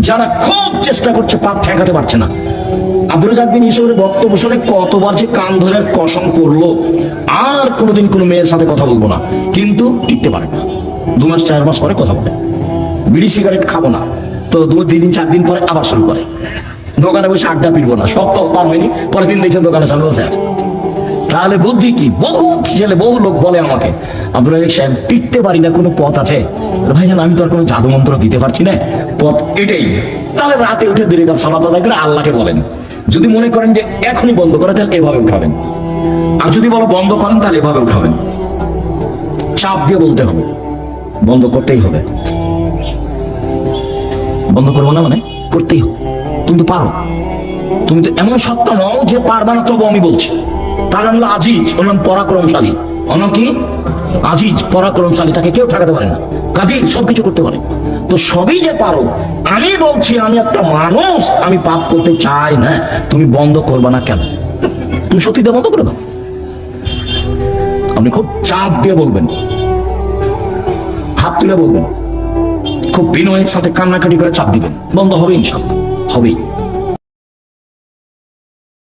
যারা খুব চেষ্টা করছে, পাপ ঠেকাতে পারছে না। আব্দুল রাজাক বিন ইসবের বক্তব্য কতবার যে কান ধরে কসম করল। আর কোনোদিন কোনো মেয়ের সাথে কথা বলব না। কিন্তু টিকতে পারে না। দু মাস, চার মাস পরে কথা বলে। বিড়ি, সিগারেট খাব না। তো দু, তিন দিন, চার দিন পরে আবার শুরু করে। দোকানে বসে আড্ডা পিটবো না। সব তো পার হয়নি। পরের দিন দেখছেন দোকানে চালু বসে আছে। তাহলে বুদ্ধি কি? বহু ছেলে, বহু লোক বলে আমাকে রাজাক সাহেব টিকতে পারি না, কোনো পথ আছে? ভাইজান আমি তো আর কোনো জাদু মন্ত্র দিতে পারছি না, পথ এটাই। তাহলে রাতে উঠে দেরি কাজ সালাত করে আল্লাহকে বলেন। যদি মনে করেন যে এখনই বন্ধ করে, তাহলে এভাবে উঠাবেন। আর যদি বলো বন্ধ করেন, তাহলে এভাবে উঠাবেন। চাপ দিয়ে বলতে হবে। বন্ধ করতেই হবে। বন্ধ করব না মানে? করতেই হবে। তুমি তো পারো। তুমি তো এমন সত্তা নও যে পারবা না তবু আমি বলছি। তার হলো আজিজ, ওর নাম পরাক্রমশালী। নাম কি? আজিজ, পরাক্রমশালী, তাকে কেউ ঠেকাতে পারে না। কাজেই সবকিছু করতে পারে। তো সবই যে পারো, আমি বলছি, আমি একটা মানুষ, আমি পাপ করতে চাই না। তুমি বন্ধ করবা না কেন? তুমি সত্যিটা বন্ধ করে দাও। আপনি খুব চাপ দিয়ে বলবেন। হাত তুলে বলবেন। খুব বিনয়ের সাথে কান্নাকাটি করে চাপ দিবেন। বন্ধ হবে ইনশাল্লাহ হবেই।